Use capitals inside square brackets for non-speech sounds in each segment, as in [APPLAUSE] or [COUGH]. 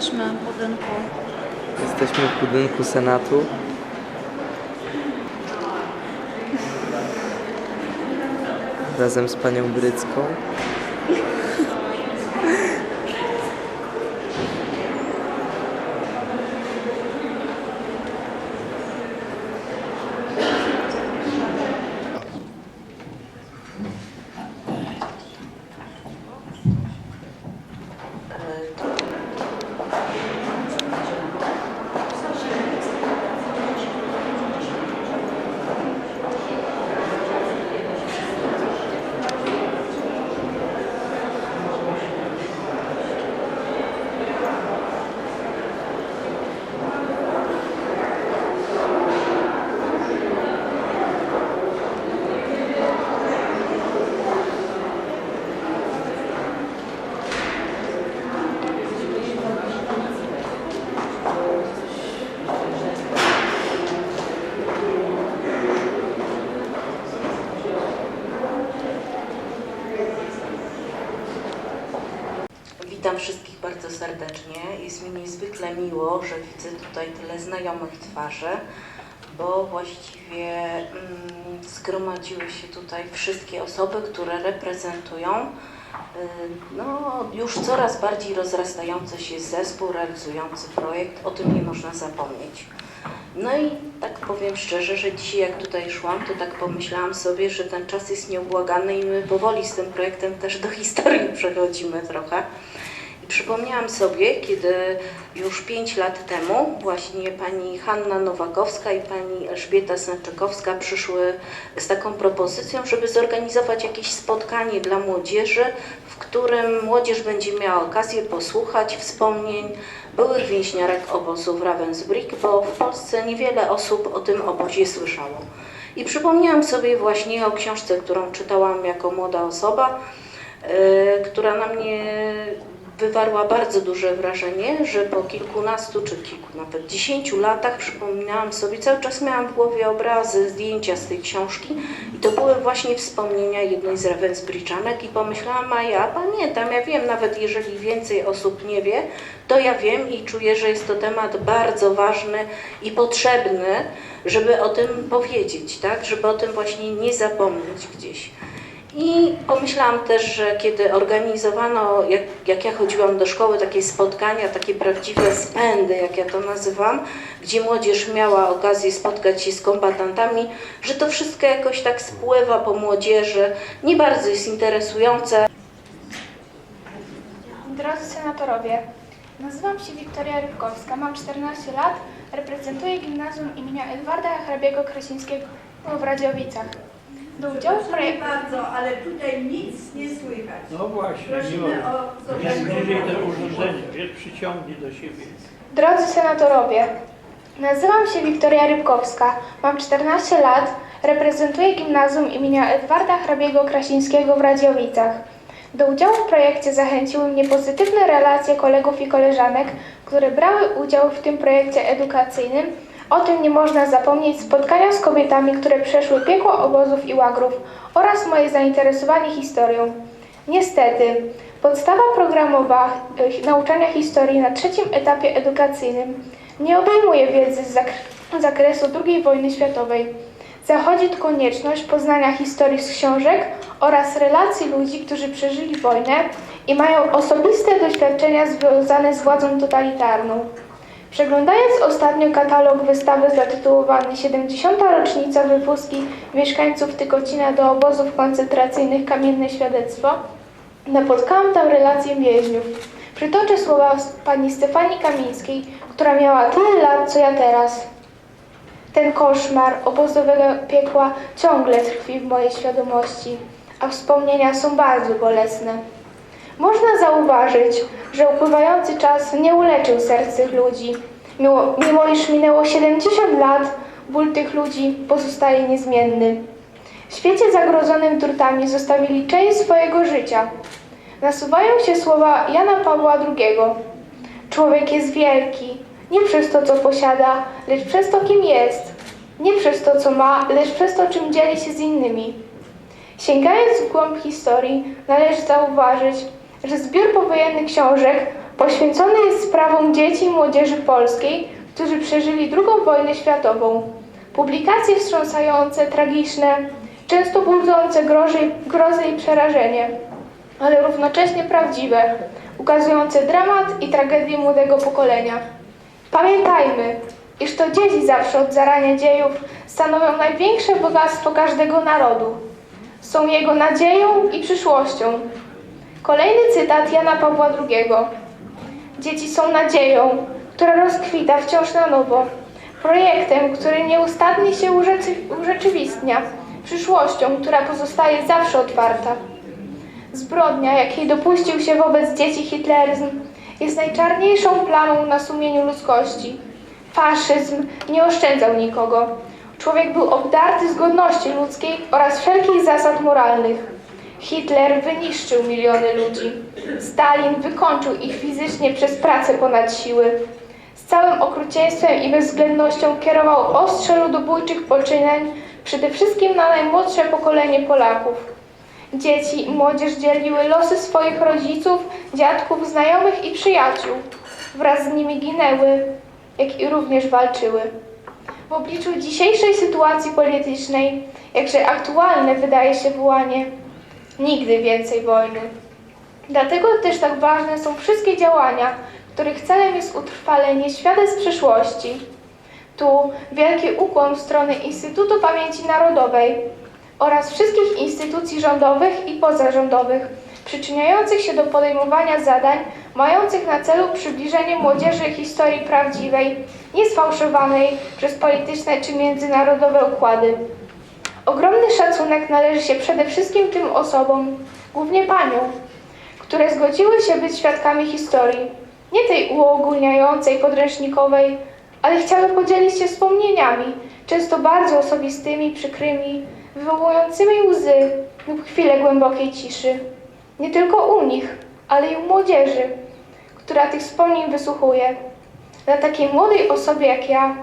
Jesteśmy w budynku. Jesteśmy w budynku Senatu. Razem z panią Brycką. Witam wszystkich bardzo serdecznie. Jest mi niezwykle miło, że widzę tutaj tyle znajomych twarzy, bo właściwie mm, zgromadziły się tutaj wszystkie osoby, które reprezentują y, no, już coraz bardziej rozrastający się zespół realizujący projekt. O tym nie można zapomnieć. No i tak powiem szczerze, że dzisiaj jak tutaj szłam, to tak pomyślałam sobie, że ten czas jest nieubłagany i my powoli z tym projektem też do historii [LAUGHS] przechodzimy trochę. Przypomniałam sobie, kiedy już pięć lat temu właśnie pani Hanna Nowakowska i pani Elżbieta Sęczykowska przyszły z taką propozycją, żeby zorganizować jakieś spotkanie dla młodzieży, w którym młodzież będzie miała okazję posłuchać wspomnień byłych więźniarek obozu w Ravensbrück, bo w Polsce niewiele osób o tym obozie słyszało. I przypomniałam sobie właśnie o książce, którą czytałam jako młoda osoba, e, która na mnie wywarła bardzo duże wrażenie, że po kilkunastu czy kilku, nawet dziesięciu latach przypominałam sobie, cały czas miałam w głowie obrazy, zdjęcia z tej książki i to były właśnie wspomnienia jednej z Ravensbriczanek i pomyślałam, a ja pamiętam, ja wiem, nawet jeżeli więcej osób nie wie, to ja wiem i czuję, że jest to temat bardzo ważny i potrzebny, żeby o tym powiedzieć, tak, żeby o tym właśnie nie zapomnieć gdzieś. I pomyślałam też, że kiedy organizowano, jak, jak ja chodziłam do szkoły, takie spotkania, takie prawdziwe spędy, jak ja to nazywam, gdzie młodzież miała okazję spotkać się z kombatantami, że to wszystko jakoś tak spływa po młodzieży, nie bardzo jest interesujące. Drodzy senatorowie, nazywam się Wiktoria Rybkowska, mam 14 lat, reprezentuję gimnazjum imienia Edwarda Hrabiego Krasińskiego w Radziowicach. Do udziału w Proszę projekcie bardzo, ale tutaj nic nie słychać. No właśnie, Prosimy ma. o Jest bliżej zorganizowanie. urządzenie, wiesz, przyciągnie do siebie. Drodzy senatorowie, nazywam się Wiktoria Rybkowska, mam 14 lat, reprezentuję gimnazjum imienia Edwarda Hrabiego Krasińskiego w Radziowicach. Do udziału w projekcie zachęciły mnie pozytywne relacje kolegów i koleżanek, które brały udział w tym projekcie edukacyjnym. O tym nie można zapomnieć spotkania z kobietami, które przeszły piekło obozów i łagrów oraz moje zainteresowanie historią. Niestety, podstawa programowa y, nauczania historii na trzecim etapie edukacyjnym nie obejmuje wiedzy z zak- zakresu II wojny światowej. Zachodzi konieczność poznania historii z książek oraz relacji ludzi, którzy przeżyli wojnę i mają osobiste doświadczenia związane z władzą totalitarną. Przeglądając ostatnio katalog wystawy zatytułowany 70. rocznica wypustki mieszkańców Tykocina do obozów koncentracyjnych Kamienne Świadectwo, napotkałam tam relacje więźniów. Przytoczę słowa pani Stefanii Kamińskiej, która miała tyle lat, co ja teraz. Ten koszmar obozowego piekła ciągle tkwi w mojej świadomości, a wspomnienia są bardzo bolesne. Można zauważyć, że upływający czas nie uleczył serc tych ludzi. Mimo, mimo iż minęło 70 lat, ból tych ludzi pozostaje niezmienny. W świecie zagrodzonym drutami zostawili część swojego życia. Nasuwają się słowa Jana Pawła II. Człowiek jest wielki, nie przez to, co posiada, lecz przez to, kim jest. Nie przez to, co ma, lecz przez to, czym dzieli się z innymi. Sięgając w głąb historii, należy zauważyć, że zbiór powojennych książek Poświęcony jest sprawom dzieci i młodzieży polskiej, którzy przeżyli II wojnę światową. Publikacje wstrząsające, tragiczne, często budzące grozę, grozę i przerażenie, ale równocześnie prawdziwe, ukazujące dramat i tragedię młodego pokolenia. Pamiętajmy, iż to dzieci zawsze od zarania dziejów stanowią największe bogactwo każdego narodu. Są jego nadzieją i przyszłością. Kolejny cytat Jana Pawła II. Dzieci są nadzieją, która rozkwita wciąż na nowo. Projektem, który nieustannie się urzeczy- urzeczywistnia. Przyszłością, która pozostaje zawsze otwarta. Zbrodnia, jakiej dopuścił się wobec dzieci hitleryzm, jest najczarniejszą plamą na sumieniu ludzkości. Faszyzm nie oszczędzał nikogo. Człowiek był obdarty z godności ludzkiej oraz wszelkich zasad moralnych. Hitler wyniszczył miliony ludzi. Stalin wykończył ich fizycznie przez pracę ponad siły. Z całym okrucieństwem i bezwzględnością kierował ostrze ludobójczych poczynań przede wszystkim na najmłodsze pokolenie Polaków. Dzieci i młodzież dzieliły losy swoich rodziców, dziadków, znajomych i przyjaciół. Wraz z nimi ginęły, jak i również walczyły. W obliczu dzisiejszej sytuacji politycznej, jakże aktualne wydaje się wołanie nigdy więcej wojny. Dlatego też tak ważne są wszystkie działania, których celem jest utrwalenie świadectw przeszłości. Tu wielki ukłon w stronę Instytutu Pamięci Narodowej oraz wszystkich instytucji rządowych i pozarządowych przyczyniających się do podejmowania zadań mających na celu przybliżenie młodzieży historii prawdziwej, niesfałszowanej przez polityczne czy międzynarodowe układy. Ogromny szacunek należy się przede wszystkim tym osobom, głównie paniom, które zgodziły się być świadkami historii, nie tej uogólniającej, podręcznikowej, ale chciały podzielić się wspomnieniami, często bardzo osobistymi, przykrymi, wywołującymi łzy lub chwilę głębokiej ciszy. Nie tylko u nich, ale i u młodzieży, która tych wspomnień wysłuchuje. Dla takiej młodej osoby jak ja,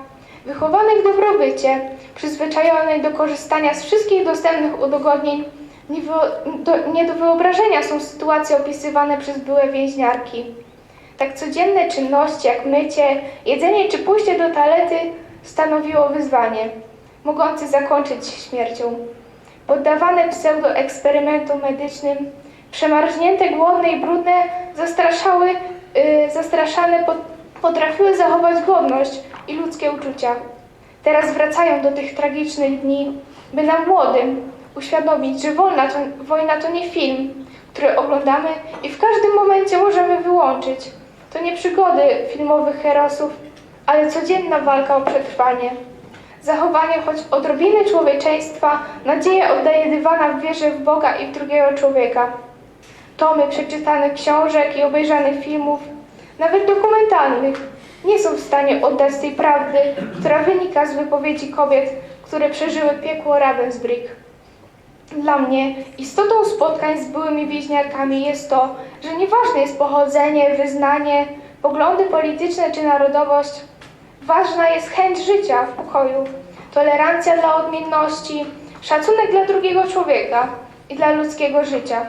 wychowanej w dobrobycie, przyzwyczajonej do korzystania z wszystkich dostępnych udogodnień, nie, wyo- do, nie do wyobrażenia są sytuacje opisywane przez byłe więźniarki. Tak codzienne czynności jak mycie, jedzenie czy pójście do toalety stanowiło wyzwanie, mogące zakończyć śmiercią. Poddawane pseudoeksperymentom medycznym, przemarznięte, głodne i brudne, zastraszały, yy, zastraszane pot, potrafiły zachować godność i ludzkie uczucia. Teraz wracają do tych tragicznych dni, by nam młodym uświadomić, że wolna to, wojna to nie film, który oglądamy i w każdym momencie możemy wyłączyć. To nie przygody filmowych herosów, ale codzienna walka o przetrwanie. Zachowanie choć odrobiny człowieczeństwa, nadzieję oddaje dywana w wierze w Boga i w drugiego człowieka. Tomy przeczytanych książek i obejrzanych filmów, nawet dokumentalnych, nie są w stanie oddać tej prawdy, która wynika z wypowiedzi kobiet, które przeżyły piekło Ravensbrück. Dla mnie istotą spotkań z byłymi więźniarkami jest to, że nieważne jest pochodzenie, wyznanie, poglądy polityczne czy narodowość. Ważna jest chęć życia w pokoju, tolerancja dla odmienności, szacunek dla drugiego człowieka i dla ludzkiego życia.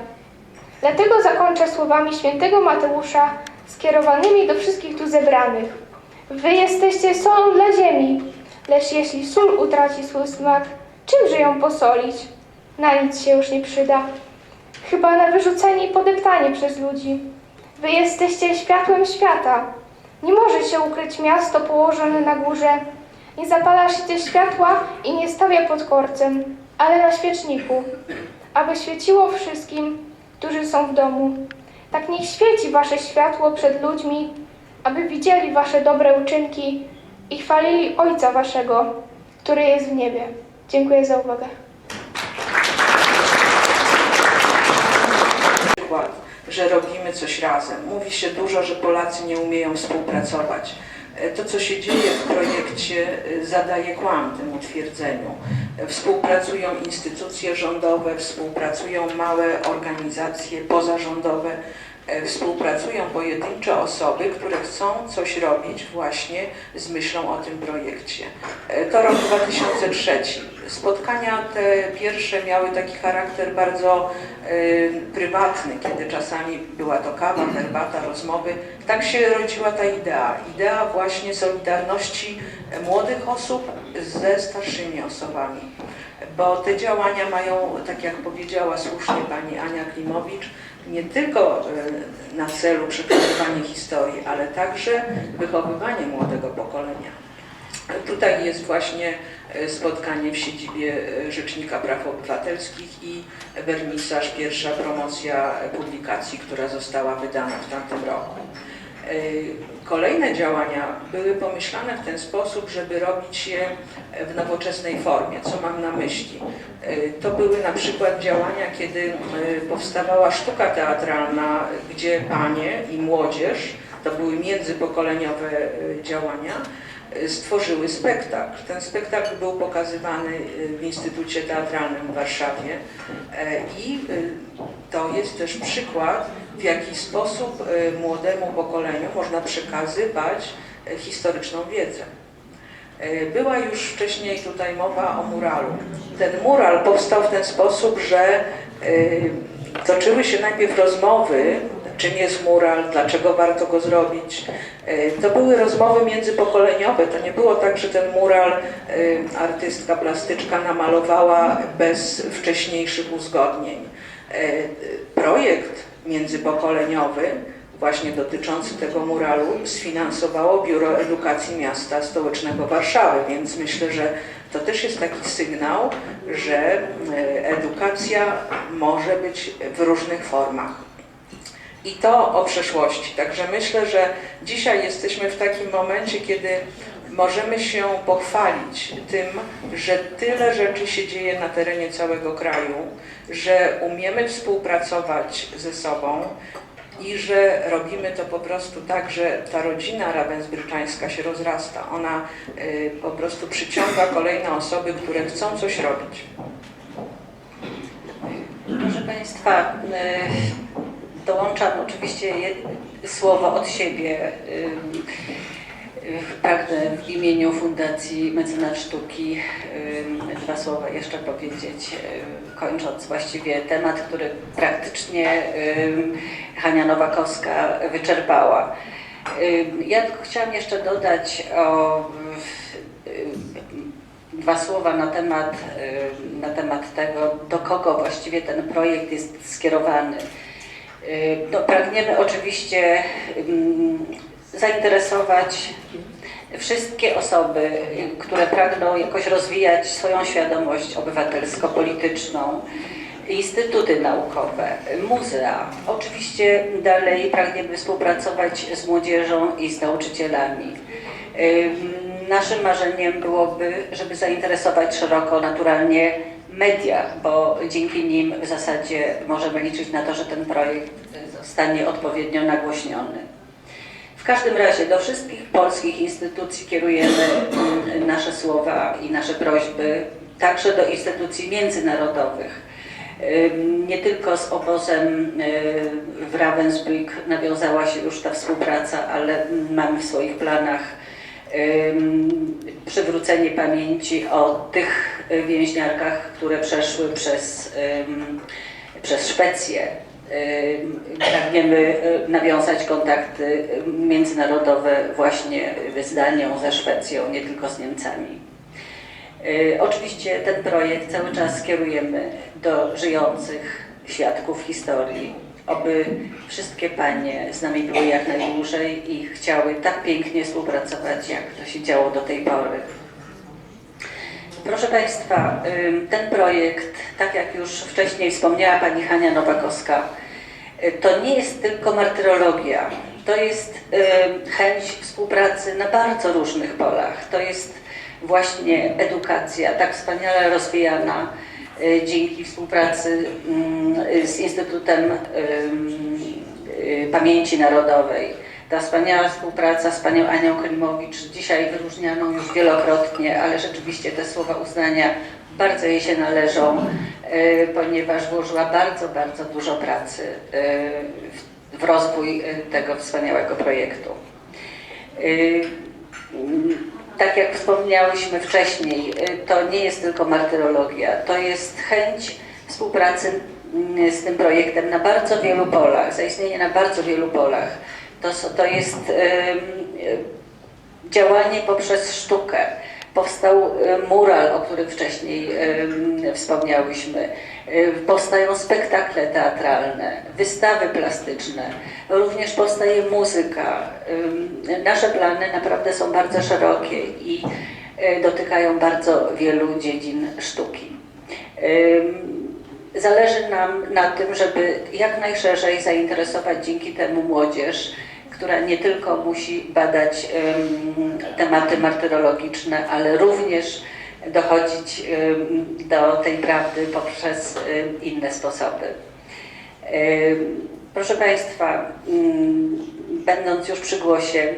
Dlatego zakończę słowami świętego Mateusza skierowanymi do wszystkich tu zebranych. Wy jesteście solą dla ziemi, lecz jeśli sól utraci swój smak, czymże ją posolić? Na nic się już nie przyda. Chyba na wyrzucenie i podeptanie przez ludzi. Wy jesteście światłem świata. Nie może się ukryć miasto położone na górze. Nie zapala się te światła i nie stawia pod korcem, ale na świeczniku, aby świeciło wszystkim, którzy są w domu. Tak niech świeci wasze światło przed ludźmi, aby widzieli wasze dobre uczynki i chwalili Ojca waszego, który jest w niebie. Dziękuję za uwagę. przykład, że robimy coś razem. Mówi się dużo, że Polacy nie umieją współpracować. E, To, co się dzieje w projekcie, e, zadaje kłam temu twierdzeniu. Współpracują instytucje rządowe, współpracują małe organizacje pozarządowe. E, współpracują pojedyncze osoby, które chcą coś robić właśnie z myślą o tym projekcie. E, To rok 2003. Spotkania te pierwsze miały taki charakter bardzo e, prywatny, kiedy czasami była to kawa, herbata, rozmowy. Tak się rodziła ta idea. Idea właśnie solidarności młodych osób ze starszymi osobami. Bo te działania mają, tak jak powiedziała słusznie pani Ania Klimowicz, nie tylko e, na celu przekazywanie historii, ale także wychowywanie młodego pokolenia. Tutaj jest właśnie e, spotkanie w siedzibie e, Rzecznika Praw Obywatelskich i wernisaż, pierwsza promocja publikacji, która została wydana w tamtym roku. Kolejne działania były pomyślane w ten sposób, żeby robić je w nowoczesnej formie. Co mam na myśli? E, To były na przykład działania, kiedy e, powstawała sztuka teatralna, gdzie panie i młodzież, to były międzypokoleniowe e, działania, stworzyły spektakl. Ten spektakl był pokazywany w Instytucie Teatralnym w Warszawie i to jest też przykład, w jaki sposób e, młodemu pokoleniu można przekazywać e, historyczną wiedzę. E, Była już wcześniej tutaj mowa o muralu. Ten mural powstał w ten sposób, że toczyły się najpierw rozmowy, czym jest mural, dlaczego warto go zrobić. To były rozmowy międzypokoleniowe. To nie było tak, że ten mural artystka plastyczka namalowała bez wcześniejszych uzgodnień. Projekt międzypokoleniowy właśnie dotyczący tego muralu sfinansowało Biuro Edukacji Miasta Stołecznego Warszawy, więc myślę, że to też jest taki sygnał, że e, edukacja może być w różnych formach. I to o przeszłości. Także myślę, że dzisiaj jesteśmy w takim momencie, kiedy możemy się pochwalić tym, że tyle rzeczy się dzieje na terenie całego kraju, że umiemy współpracować ze sobą i że robimy to po prostu tak, że ta rodzina rawensbryczańska się rozrasta. Ona y, po prostu przyciąga kolejne osoby, które chcą coś robić. Proszę Państwa, y, dołączam oczywiście słowo od siebie. Pragnę w imieniu Fundacji Mecenat Sztuki dwa słowa jeszcze powiedzieć, kończąc właściwie temat, który praktycznie Hania Nowakowska wyczerpała. Ja tylko chciałam jeszcze dodać o dwa słowa na temat, na temat tego, do kogo właściwie ten projekt jest skierowany. No, pragniemy oczywiście zainteresować wszystkie osoby, które pragną jakoś rozwijać swoją świadomość obywatelsko-polityczną, instytuty naukowe, muzea. Oczywiście dalej pragniemy współpracować z młodzieżą i z nauczycielami. Ym, Naszym marzeniem byłoby, żeby zainteresować szeroko naturalnie media, bo dzięki nim w zasadzie możemy liczyć na to, że ten projekt zostanie odpowiednio nagłośniony. Każdym razie do wszystkich polskich instytucji kierujemy mm, nasze słowa i nasze prośby, także do instytucji międzynarodowych. Nie tylko z obozem y, w Ravensbrück nawiązała się już ta współpraca, ale mamy w swoich planach przywrócenie pamięci o tych więźniarkach, które przeszły przez, przez Szwecję. Pragniemy y, nawiązać kontakty y, międzynarodowe właśnie z Danią, ze Szwecją, nie tylko z Niemcami. Y, Oczywiście ten projekt cały czas kierujemy do żyjących świadków historii, aby wszystkie panie z nami były jak najdłużej i chciały tak pięknie współpracować, jak to się działo do tej pory. Proszę Państwa, ten projekt, tak jak już wcześniej wspomniała Pani Hania Nowakowska, y, to nie jest tylko martyrologia, to jest ym, chęć współpracy na bardzo różnych polach. To jest właśnie edukacja, tak wspaniale rozwijana y, dzięki współpracy ym, z Instytutem y, Pamięci Narodowej. Ta wspaniała współpraca z panią Anią Klimowicz, dzisiaj wyróżnianą już wielokrotnie, ale rzeczywiście te słowa uznania bardzo jej się należą, y, ponieważ włożyła bardzo, bardzo dużo pracy y, w rozwój y, tego wspaniałego projektu. Tak jak wspomniałyśmy wcześniej, to nie jest tylko martyrologia, to jest chęć współpracy mm, z tym projektem na bardzo wielu polach, zaistnienie na bardzo wielu polach. To, to jest działanie poprzez sztukę. Powstał y, mural, o którym wcześniej wspomniałyśmy. Y, Powstają spektakle teatralne, wystawy plastyczne, również powstaje muzyka. Nasze plany naprawdę są bardzo szerokie i y, dotykają bardzo wielu dziedzin sztuki. Zależy nam na tym, żeby jak najszerzej zainteresować dzięki temu młodzież, która nie tylko musi badać tematy martyrologiczne, ale również dochodzić do tej prawdy poprzez inne sposoby. Proszę Państwa, ym, będąc już przy głosie,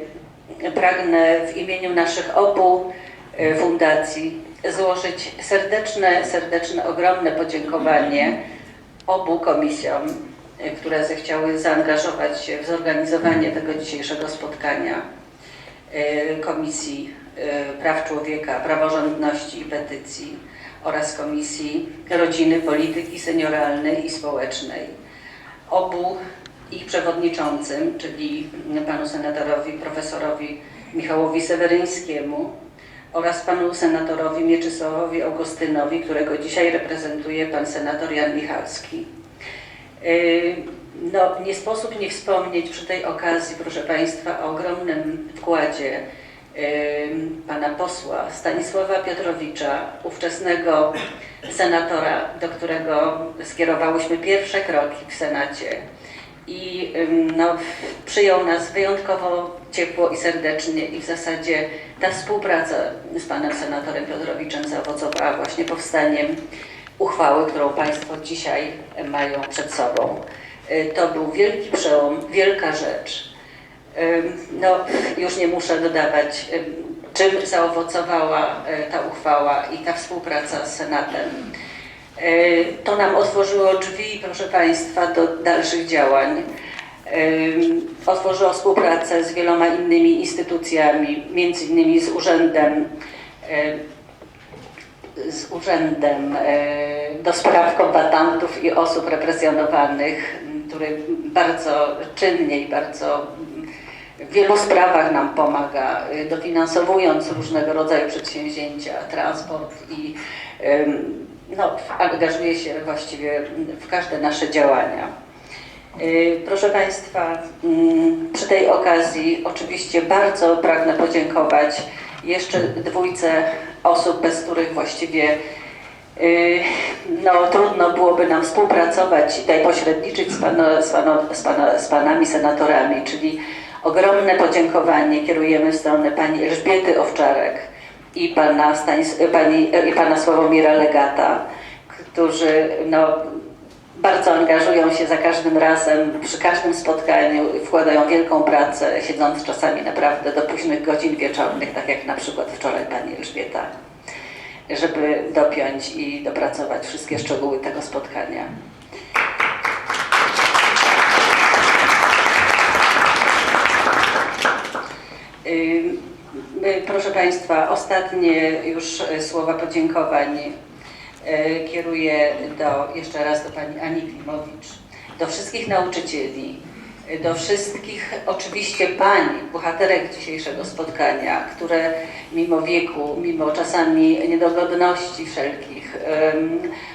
pragnę w imieniu naszych obu y, fundacji złożyć serdeczne, serdeczne, ogromne podziękowanie obu komisjom, które zechciały zaangażować się w zorganizowanie tego dzisiejszego spotkania. Y, Komisji y, Praw Człowieka, Praworządności i Petycji oraz Komisji Rodziny, Polityki Senioralnej i Społecznej. Obu ich przewodniczącym, czyli panu senatorowi profesorowi Michałowi Seweryńskiemu oraz panu senatorowi Mieczysławowi Augustynowi, którego dzisiaj reprezentuje pan senator Jan Michalski. Yy, No, nie sposób nie wspomnieć przy tej okazji, proszę Państwa, o ogromnym wkładzie yy, pana posła Stanisława Piotrowicza, ówczesnego senatora, do którego skierowałyśmy pierwsze kroki w Senacie. I no, przyjął nas wyjątkowo ciepło i serdecznie i w zasadzie ta współpraca z panem senatorem Piotrowiczem zaowocowała właśnie powstaniem uchwały, którą Państwo dzisiaj mają przed sobą. Y, To był wielki przełom, wielka rzecz. No, już nie muszę dodawać, ym, czym zaowocowała y, ta uchwała i ta współpraca z Senatem. Y, To nam otworzyło drzwi, proszę Państwa, do dalszych działań. Otworzyło współpracę z wieloma innymi instytucjami, między innymi z Urzędem z Urzędem do Spraw Kombatantów i Osób Represjonowanych, który bardzo czynnie i bardzo w wielu sprawach nam pomaga, y, dofinansowując różnego rodzaju przedsięwzięcia, transport i no, angażuje się właściwie w każde nasze działania. Y, Proszę Państwa, mm, przy tej okazji oczywiście bardzo pragnę podziękować jeszcze dwójce osób, bez których właściwie y, no, trudno byłoby nam współpracować i tutaj pośredniczyć z, pano, z, pano, z, pana, z panami senatorami, czyli ogromne podziękowanie kierujemy w stronę pani Elżbiety Owczarek i pana, Stanis, pani, i pana Sławomira Legata, którzy no, bardzo angażują się za każdym razem, przy każdym spotkaniu, wkładają wielką pracę, siedząc czasami naprawdę do późnych godzin wieczornych, tak jak na przykład wczoraj pani Elżbieta, żeby dopiąć i dopracować wszystkie szczegóły tego spotkania. Proszę Państwa, ostatnie już słowa podziękowań kieruję do, jeszcze raz do Pani Ani Klimowicz, do wszystkich nauczycieli, e, do wszystkich oczywiście pań, bohaterek dzisiejszego spotkania, które mimo wieku, mimo czasami niedogodności wszelkich,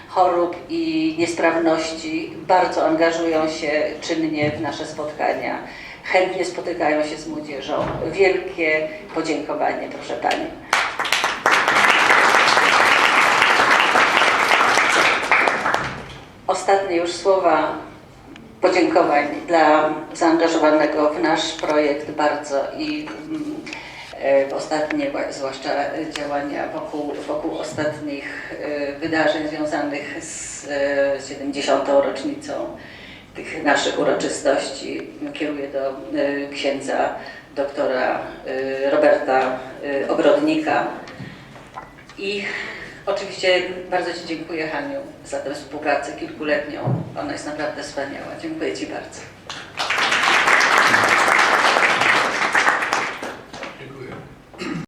chorób i niesprawności bardzo angażują się czynnie w nasze spotkania. Chętnie spotykają się z młodzieżą. Wielkie podziękowanie, proszę Pani. Ostatnie już słowa podziękowań dla zaangażowanego w nasz projekt bardzo i mm, e, ostatnie, zwłaszcza działania wokół, wokół ostatnich e, wydarzeń związanych z e, 70. rocznicą tych naszych uroczystości kieruję do e, księdza doktora e, Roberta e, Ogrodnika. I oczywiście bardzo Ci dziękuję Haniu za tę współpracę kilkuletnią. Ona jest naprawdę wspaniała. Dziękuję Ci bardzo.